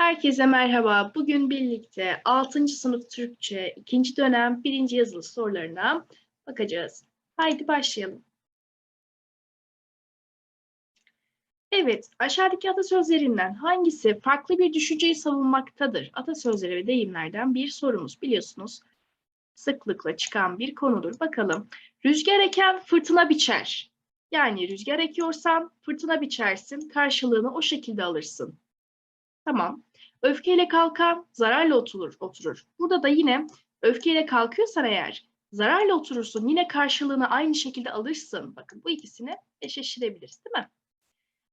Herkese merhaba. Bugün birlikte 6. sınıf Türkçe 2. dönem 1. yazılı sorularına bakacağız. Haydi başlayalım. Evet, aşağıdaki atasözlerinden hangisi farklı bir düşünceyi savunmaktadır? Atasözleri ve deyimlerden bir sorumuz biliyorsunuz. Sıklıkla çıkan bir konudur. Bakalım. Rüzgar eken fırtına biçer. Yani rüzgar ekiyorsan fırtına biçersin, karşılığını o şekilde alırsın. Tamam. Öfkeyle kalkan zararla oturur, oturur. Burada da yine öfkeyle kalkıyorsan eğer zararla oturursun yine karşılığını aynı şekilde alırsın. Bakın bu ikisini eşleştirebiliriz değil mi?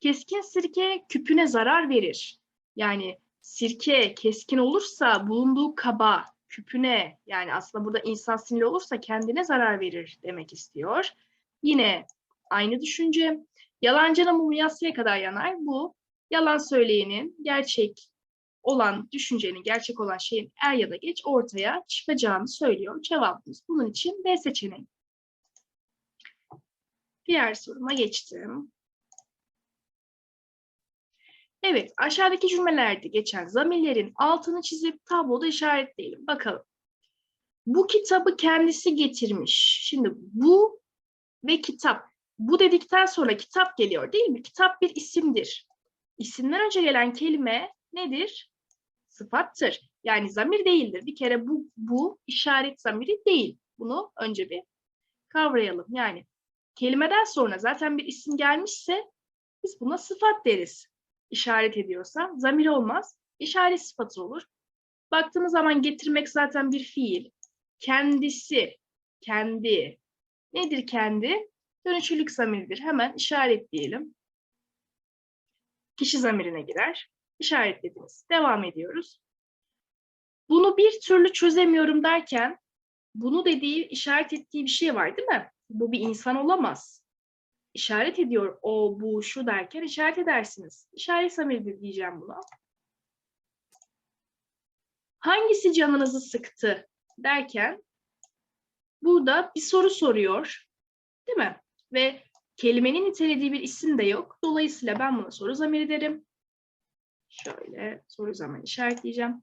Keskin sirke küpüne zarar verir. Yani sirke keskin olursa bulunduğu kaba, küpüne yani aslında burada insan sinirli olursa kendine zarar verir demek istiyor. Yine aynı düşünce. Yalancının mumu yatsıya kadar yanar. Bu yalan söyleyenin gerçek olan düşüncenin, gerçek olan şeyin er ya da geç ortaya çıkacağını söylüyor. Cevabımız bunun için B seçeneği. Diğer soruma geçtim. Evet, aşağıdaki cümlelerde geçen zamirlerin altını çizip tabloda işaretleyelim. Bakalım. Bu kitabı kendisi getirmiş. Şimdi bu ve kitap. Bu dedikten sonra kitap geliyor değil mi? Kitap bir isimdir. İsimden önce gelen kelime nedir? Sıfattır. Yani zamir değildir. Bir kere bu, bu işaret zamiri değil. Bunu önce bir kavrayalım. Yani kelimeden sonra zaten bir isim gelmişse biz buna sıfat deriz. İşaret ediyorsa zamir olmaz. İşaret sıfatı olur. Baktığımız zaman getirmek zaten bir fiil. Kendisi, kendi. Nedir kendi? Dönüşülük zamirdir. Hemen işaretleyelim. Kişi zamirine girer. İşaretlediniz. Devam ediyoruz. Bunu bir türlü çözemiyorum derken bunu dediği, işaret ettiği bir şey var değil mi? Bu bir insan olamaz. İşaret ediyor o, bu, şu derken işaret edersiniz. İşaret zamiridir diyeceğim buna. Hangisi canınızı sıktı derken burada bir soru soruyor. Değil mi? Ve kelimenin nitelediği bir isim de yok. Dolayısıyla ben buna soru zamiri derim. Şöyle soru zaman işaretleyeceğim.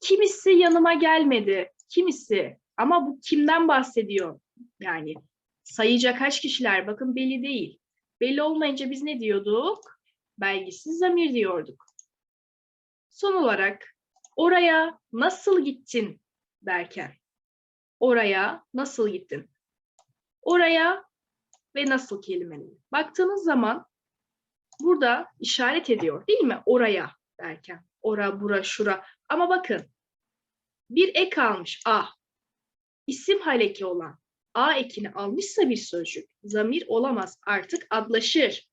Kimisi yanıma gelmedi. Kimisi ama bu kimden bahsediyor? Yani sayıca kaç kişiler bakın belli değil. Belli olmayınca biz ne diyorduk? Belgisiz zamir diyorduk. Son olarak oraya nasıl gittin derken oraya nasıl gittin? Oraya ve nasıl kelimeleri. Baktığınız zaman burada işaret ediyor değil mi? Oraya derken. Ora, bura, şura. Ama bakın bir ek almış a. İsim haleki olan a ekini almışsa bir sözcük zamir olamaz artık adlaşır.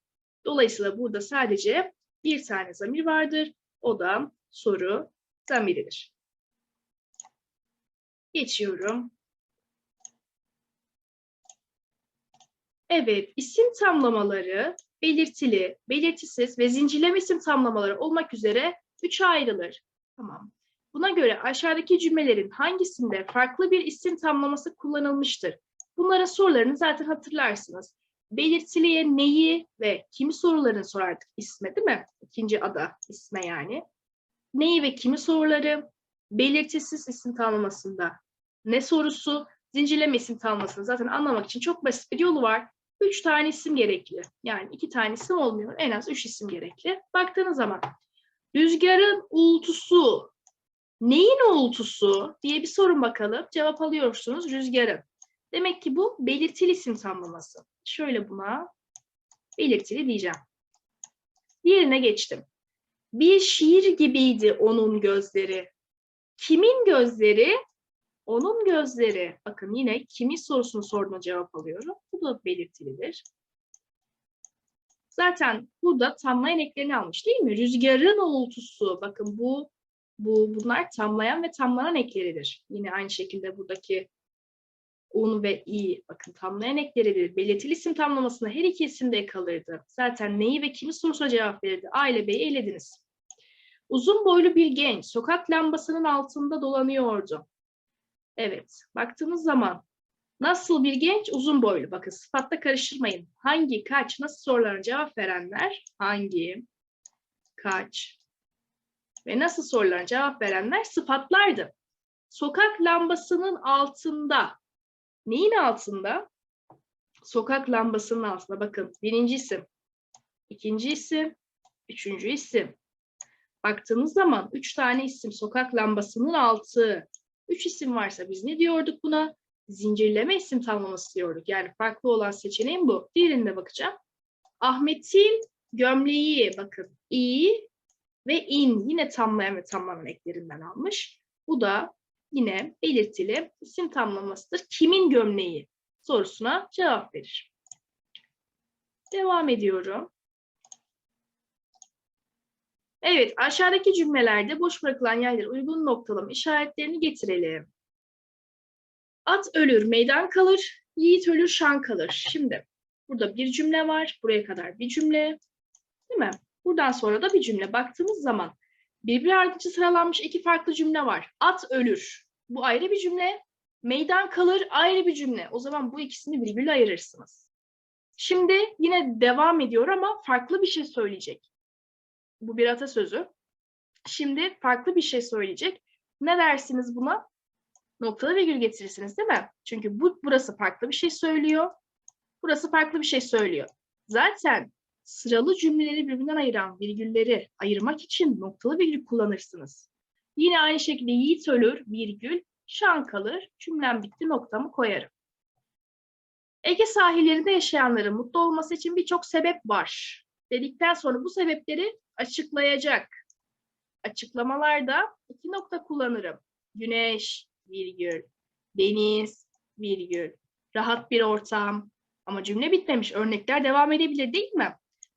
Dolayısıyla burada sadece bir tane zamir vardır. O da soru zamiridir. Geçiyorum. Evet, isim tamlamaları belirtili, belirtisiz ve zincirleme isim tamlamaları olmak üzere üçe ayrılır. Tamam. Buna göre aşağıdaki cümlelerin hangisinde farklı bir isim tamlaması kullanılmıştır? Bunların sorularını zaten hatırlarsınız. Belirtiliye neyi ve kimi sorularını sorardık isme değil mi? İkinci ada isme yani. Neyi ve kimi soruları? Belirtisiz isim tamlamasında ne sorusu? Zincirleme isim tamlamasını zaten anlamak için çok basit bir yolu var. Üç tane isim gerekli. Yani iki tane isim olmuyor. En az üç isim gerekli. Baktığınız zaman rüzgarın uğultusu neyin uğultusu diye bir sorun bakalım. Cevap alıyorsunuz rüzgarın. Demek ki bu belirtili isim tamlaması. Şöyle buna belirtili diyeceğim. Diğerine geçtim. Bir şiir gibiydi onun gözleri. Kimin gözleri? Onun gözleri. Bakın yine kimin sorusunu sorduğuna cevap alıyorum. Bu da belirtilidir. Zaten burada tamlayan eklerini almış değil mi? Rüzgarın uğultusu. Bakın bu bu bunlar tamlayan ve tamlanan ekleridir. Yine aynı şekilde buradaki un ve i bakın tamlayan ekleridir. Belirtili isim tamlamasında her iki isim de kalırdı. Zaten neyi ve kimi sorusuna cevap verirdi. A ile B'yi elediniz. Uzun boylu bir genç sokak lambasının altında dolanıyordu. Evet, baktığınız zaman nasıl bir genç uzun boylu? Bakın sıfatla karıştırmayın. Hangi, kaç, nasıl sorularına cevap verenler hangi, kaç, ve nasıl sorularına cevap verenler sıfatlardı. Sokak lambasının altında. Neyin altında? Sokak lambasının altında. Bakın birinci isim, ikinci isim, üçüncü isim. Baktığınız zaman üç tane isim sokak lambasının altı. Üç isim varsa biz ne diyorduk buna? Zincirleme isim tamlaması diyorduk. Yani farklı olan seçeneğim bu. Diğerine bakacağım. Ahmet'in gömleği bakın i ve in yine tamlayan ve tamlanan eklerinden almış. Bu da yine belirtili isim tamlamasıdır. Kimin gömleği sorusuna cevap verir. Devam ediyorum. Evet, aşağıdaki cümlelerde boş bırakılan yerlere uygun noktalama işaretlerini getirelim. At ölür, meydan kalır, yiğit ölür, şan kalır. Şimdi burada bir cümle var, buraya kadar bir cümle, değil mi? Buradan sonra da bir cümle. Baktığımız zaman birbiri ardınca sıralanmış iki farklı cümle var. At ölür, bu ayrı bir cümle. Meydan kalır, ayrı bir cümle. O zaman bu ikisini birbirine ayırırsınız. Şimdi yine devam ediyor ama farklı bir şey söyleyecek. Bu bir atasözü. Şimdi farklı bir şey söyleyecek. Ne dersiniz buna? Noktalı virgül getirirsiniz değil mi? Çünkü bu burası farklı bir şey söylüyor. Burası farklı bir şey söylüyor. Zaten sıralı cümleleri birbirinden ayıran virgülleri ayırmak için noktalı virgül kullanırsınız. Yine aynı şekilde yiğit ölür, virgül, şan kalır, cümlem bitti, noktamı koyarım. Ege sahillerinde yaşayanların mutlu olması için birçok sebep var. Dedikten sonra bu sebepleri açıklayacak. Açıklamalarda iki nokta kullanırım. Güneş, virgül, deniz, virgül, rahat bir ortam. Ama cümle bitmemiş. Örnekler devam edebilir değil mi?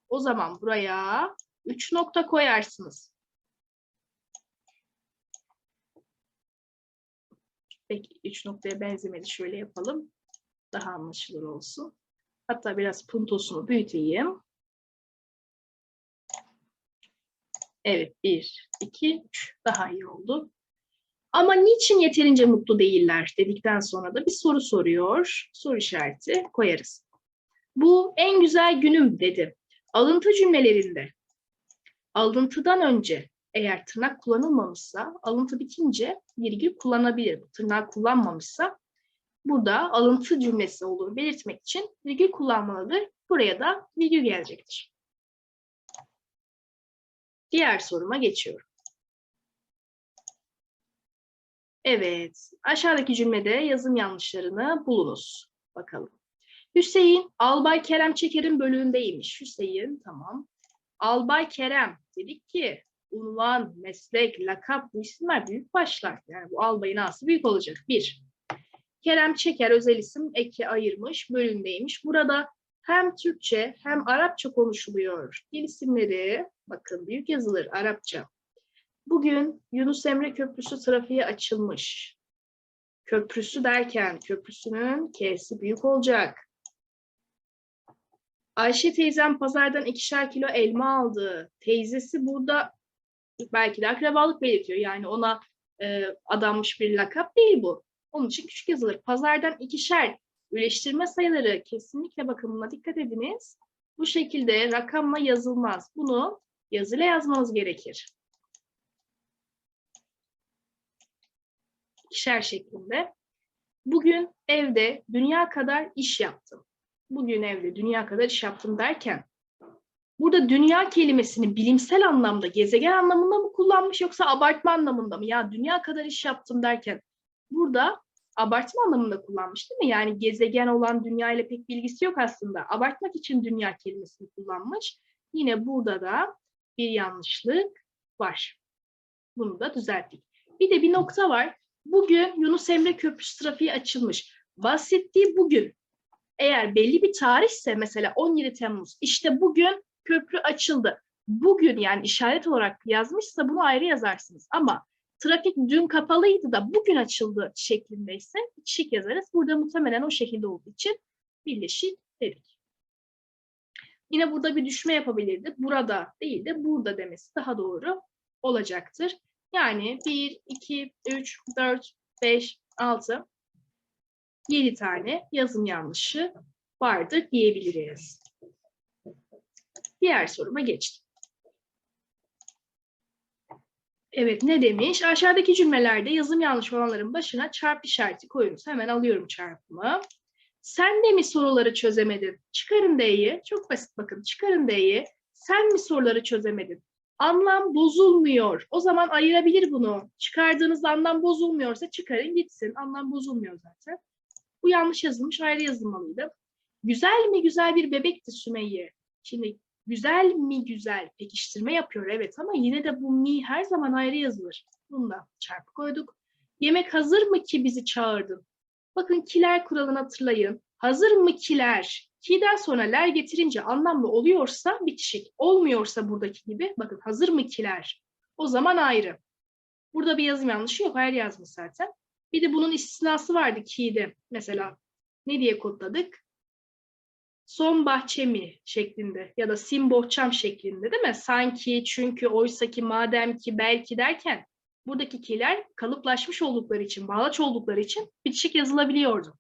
O zaman buraya üç nokta koyarsınız. Peki üç noktaya benzemedi. Şöyle yapalım. Daha anlaşılır olsun. Hatta biraz puntosunu büyüteyim. Evet, bir, iki, üç. Daha iyi oldu. Ama niçin yeterince mutlu değiller dedikten sonra da bir soru soruyor. Soru işareti koyarız. Bu en güzel günüm dedi. Alıntı cümlelerinde alıntıdan önce eğer tırnak kullanılmamışsa alıntı bitince virgül kullanabilir. Tırnak kullanmamışsa burada alıntı cümlesi olduğunu belirtmek için virgül kullanmalıdır. Buraya da virgül gelecektir. Diğer soruma geçiyorum. Evet, aşağıdaki cümlede yazım yanlışlarını bulunuz. Bakalım. Hüseyin, Albay Kerem Çeker'in bölüğündeymiş. Hüseyin, tamam. Albay Kerem, dedik ki unvan, meslek, lakap bu isimler büyük başlar. Yani bu albayın ağası büyük olacak. Bir. Kerem Çeker özel isim eki ayırmış, bölümdeymiş. Burada hem Türkçe hem Arapça konuşuluyor. Dil isimleri bakın büyük yazılır Arapça. Bugün Yunus Emre Köprüsü trafiğe açılmış. Köprüsü derken köprüsünün K'si büyük olacak. Ayşe teyzem pazardan ikişer kilo elma aldı. Teyzesi burada belki de akrabalık belirtiyor. Yani ona e, adanmış bir lakap değil bu. Onun için küçük yazılır. Pazardan ikişer Üleştirme sayıları kesinlikle bakımına dikkat ediniz. Bu şekilde rakamla yazılmaz. Bunu yazıyla yazmanız gerekir. İkişer şeklinde. Bugün evde dünya kadar iş yaptım. Bugün evde dünya kadar iş yaptım derken burada dünya kelimesini bilimsel anlamda, gezegen anlamında mı kullanmış yoksa abartma anlamında mı? Ya dünya kadar iş yaptım derken burada abartma anlamında kullanmış değil mi? Yani gezegen olan dünya ile pek bilgisi yok aslında. Abartmak için dünya kelimesini kullanmış. Yine burada da bir yanlışlık var. Bunu da düzelttik. Bir de bir nokta var. Bugün Yunus Emre Köprüsü trafiği açılmış. Bahsettiği bugün eğer belli bir tarihse mesela 17 Temmuz işte bugün köprü açıldı. Bugün yani işaret olarak yazmışsa bunu ayrı yazarsınız. Ama trafik dün kapalıydı da bugün açıldı şeklindeyse şık yazarız. Burada muhtemelen o şekilde olduğu için birleşik dedik. Yine burada bir düşme yapabilirdi. Burada değil de burada demesi daha doğru olacaktır. Yani 1, 2, 3, 4, 5, 6, 7 tane yazım yanlışı vardır diyebiliriz. Diğer soruma geçtim. Evet ne demiş? Aşağıdaki cümlelerde yazım yanlış olanların başına çarpı işareti koyunuz. Hemen alıyorum çarpımı. Sen de mi soruları çözemedin? Çıkarın D'yi. Çok basit bakın. Çıkarın D'yi. Sen mi soruları çözemedin? Anlam bozulmuyor. O zaman ayırabilir bunu. Çıkardığınızda anlam bozulmuyorsa çıkarın gitsin. Anlam bozulmuyor zaten. Bu yanlış yazılmış, ayrı yazılmalıydı. Güzel mi güzel bir bebekti Sümeyye. Şimdi güzel mi güzel pekiştirme yapıyor evet ama yine de bu mi her zaman ayrı yazılır. Bunu da çarpı koyduk. Yemek hazır mı ki bizi çağırdın? Bakın kiler kuralını hatırlayın. Hazır mı kiler? Ki'den sonra ler getirince anlamlı oluyorsa bitişik. Olmuyorsa buradaki gibi bakın hazır mı kiler? O zaman ayrı. Burada bir yazım yanlışı yok. Ayrı yazmış zaten. Bir de bunun istisnası vardı ki'de. Mesela ne diye kodladık? Son bahçe mi şeklinde ya da sim bohçam şeklinde değil mi? Sanki, çünkü, oysa ki, madem ki, belki derken buradaki ki'ler kalıplaşmış oldukları için, bağlaç oldukları için bitişik yazılabiliyordu.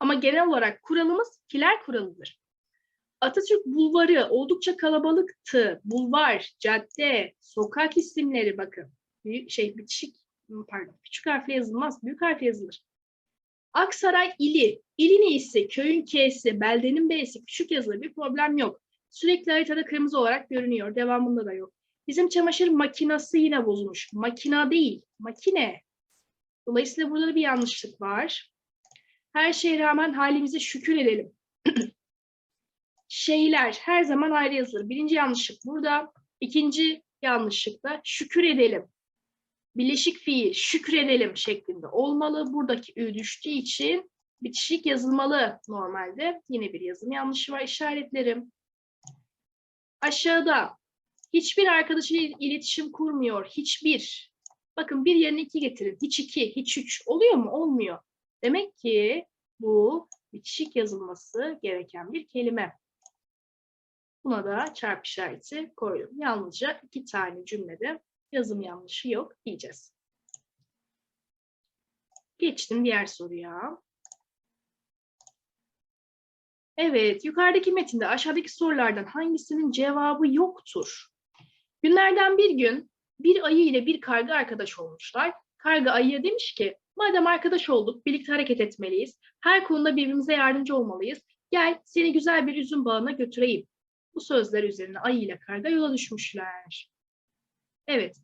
Ama genel olarak kuralımız kiler kuralıdır. Atatürk Bulvarı oldukça kalabalıktı. Bulvar, cadde, sokak isimleri bakın. Büyük şey bitişik pardon küçük harfle yazılmaz, büyük harfle yazılır. Aksaray ili, ilin iyisi, köyün K'si, beldenin B'si küçük yazılı bir problem yok. Sürekli haritada kırmızı olarak görünüyor. Devamında da yok. Bizim çamaşır makinası yine bozulmuş. Makina değil, makine. Dolayısıyla burada da bir yanlışlık var. Her şeye rağmen halimize şükür edelim. Şeyler her zaman ayrı yazılır. Birinci yanlışlık burada. İkinci yanlışlık da şükür edelim. Bileşik fiil şükredelim şeklinde olmalı. Buradaki ü düştüğü için bitişik yazılmalı normalde. Yine bir yazım yanlışı var işaretlerim. Aşağıda hiçbir arkadaşıyla iletişim kurmuyor. Hiçbir. Bakın bir yerine iki getirin. Hiç iki, hiç üç. Oluyor mu? Olmuyor. Demek ki bu bitişik yazılması gereken bir kelime. Buna da çarpı işareti koydum. Yalnızca iki tane cümlede yazım yanlışı yok diyeceğiz. Geçtim diğer soruya. Evet, yukarıdaki metinde aşağıdaki sorulardan hangisinin cevabı yoktur? Günlerden bir gün bir ayı ile bir karga arkadaş olmuşlar. Karga ayıya demiş ki, madem arkadaş olduk, birlikte hareket etmeliyiz. Her konuda birbirimize yardımcı olmalıyız. Gel seni güzel bir üzüm bağına götüreyim. Bu sözler üzerine ayı ile karga yola düşmüşler. Evet.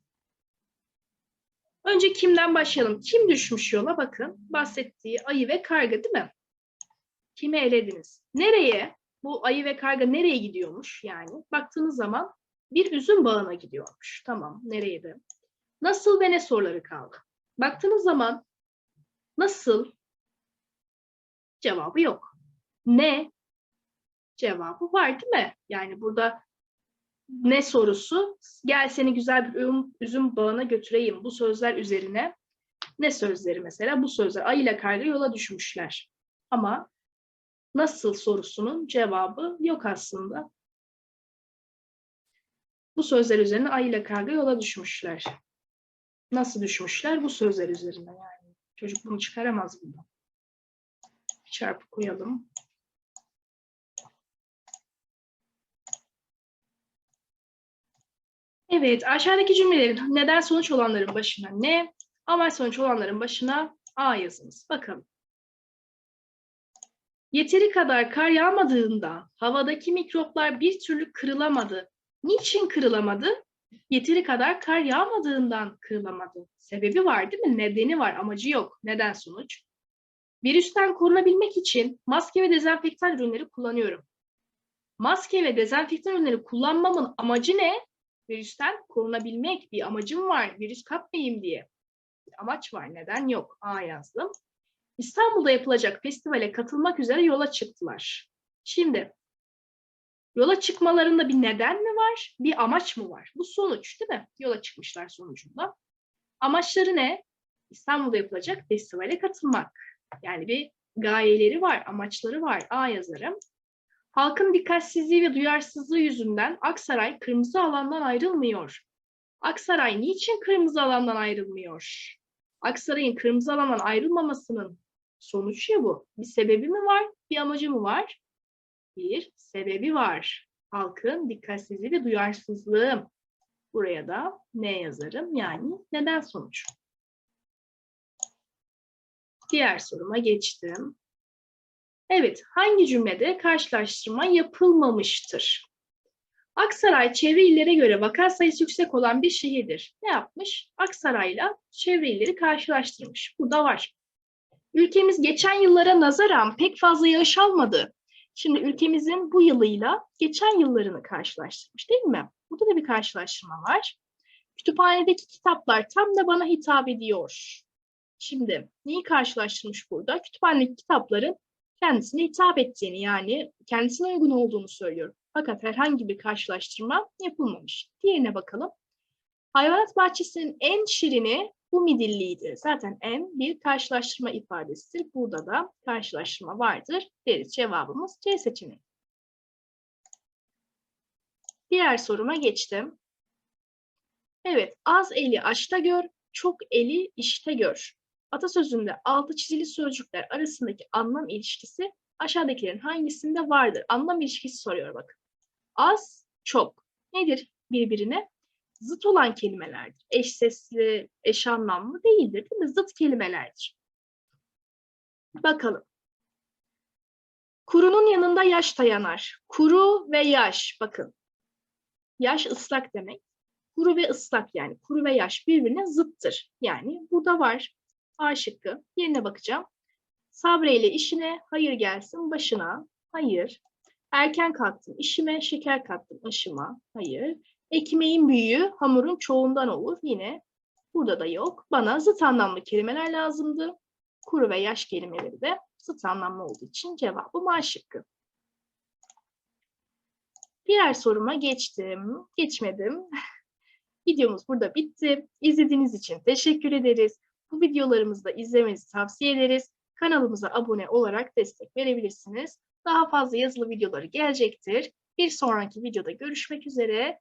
Önce kimden başlayalım? Kim düşmüş yola? Bakın bahsettiği ayı ve karga değil mi? Kimi elediniz? Nereye? Bu ayı ve karga nereye gidiyormuş yani? Baktığınız zaman bir üzüm bağına gidiyormuş. Tamam, nereye de? Nasıl ve ne soruları kaldı? Baktığınız zaman nasıl cevabı yok. Ne cevabı var değil mi? Yani burada ne sorusu? Gel seni güzel bir üzüm, bağına götüreyim. Bu sözler üzerine ne sözleri mesela? Bu sözler ay ile yola düşmüşler. Ama nasıl sorusunun cevabı yok aslında. Bu sözler üzerine ay ile karga yola düşmüşler. Nasıl düşmüşler? Bu sözler üzerine yani. Çocuk bunu çıkaramaz buradan. Çarpı koyalım. Evet, aşağıdaki cümlelerin neden sonuç olanların başına ne, amaç sonuç olanların başına A yazınız. Bakalım. Yeteri kadar kar yağmadığında havadaki mikroplar bir türlü kırılamadı. Niçin kırılamadı? Yeteri kadar kar yağmadığından kırılamadı. Sebebi var değil mi? Nedeni var, amacı yok. Neden sonuç? Virüsten korunabilmek için maske ve dezenfektan ürünleri kullanıyorum. Maske ve dezenfektan ürünleri kullanmamın amacı ne? Virüsten korunabilmek bir amacım var. Virüs kapmayayım diye. Bir amaç var. Neden yok? A yazdım. İstanbul'da yapılacak festivale katılmak üzere yola çıktılar. Şimdi yola çıkmalarında bir neden mi var? Bir amaç mı var? Bu sonuç değil mi? Yola çıkmışlar sonucunda. Amaçları ne? İstanbul'da yapılacak festivale katılmak. Yani bir gayeleri var, amaçları var. A yazarım. Halkın dikkatsizliği ve duyarsızlığı yüzünden Aksaray kırmızı alandan ayrılmıyor. Aksaray niçin kırmızı alandan ayrılmıyor? Aksaray'ın kırmızı alandan ayrılmamasının sonucu ya bu. Bir sebebi mi var, bir amacı mı var? Bir sebebi var. Halkın dikkatsizliği ve duyarsızlığı. Buraya da ne yazarım? Yani neden sonuç. Diğer soruma geçtim. Evet, hangi cümlede karşılaştırma yapılmamıştır? Aksaray çevre illere göre vaka sayısı yüksek olan bir şehirdir. Ne yapmış? Aksaray'la çevre illeri karşılaştırmış. Bu da var. Ülkemiz geçen yıllara nazaran pek fazla yağış almadı. Şimdi ülkemizin bu yılıyla geçen yıllarını karşılaştırmış değil mi? Burada da bir karşılaştırma var. Kütüphanedeki kitaplar tam da bana hitap ediyor. Şimdi neyi karşılaştırmış burada? Kütüphanedeki kitapların kendisine hitap ettiğini yani kendisine uygun olduğunu söylüyorum. Fakat herhangi bir karşılaştırma yapılmamış. Diğerine bakalım. Hayvanat bahçesinin en şirini bu midilliydi. Zaten en bir karşılaştırma ifadesidir. Burada da karşılaştırma vardır. Deriz cevabımız C seçeneği. Diğer soruma geçtim. Evet, az eli açta gör, çok eli işte gör. Atasözünde altı çizili sözcükler arasındaki anlam ilişkisi aşağıdakilerin hangisinde vardır? Anlam ilişkisi soruyor bakın. Az, çok. Nedir birbirine? Zıt olan kelimelerdir. Eş sesli, eş anlamlı değildir değil mi? Zıt kelimelerdir. Bakalım. Kurunun yanında yaş dayanar. Kuru ve yaş. Bakın. Yaş ıslak demek. Kuru ve ıslak yani. Kuru ve yaş birbirine zıttır. Yani burada var. A şıkkı. Yerine bakacağım. Sabreyle işine, hayır gelsin başına. Hayır. Erken kalktım işime, şeker kattım aşıma. Hayır. Ekmeğin büyüğü hamurun çoğundan olur. Yine burada da yok. Bana zıt anlamlı kelimeler lazımdı. Kuru ve yaş kelimeleri de zıt anlamlı olduğu için cevabım A şıkkı. Diğer soruma geçtim. Geçmedim. Videomuz burada bitti. İzlediğiniz için teşekkür ederiz. Bu videolarımızı da izlemenizi tavsiye ederiz. Kanalımıza abone olarak destek verebilirsiniz. Daha fazla yazılı videoları gelecektir. Bir sonraki videoda görüşmek üzere.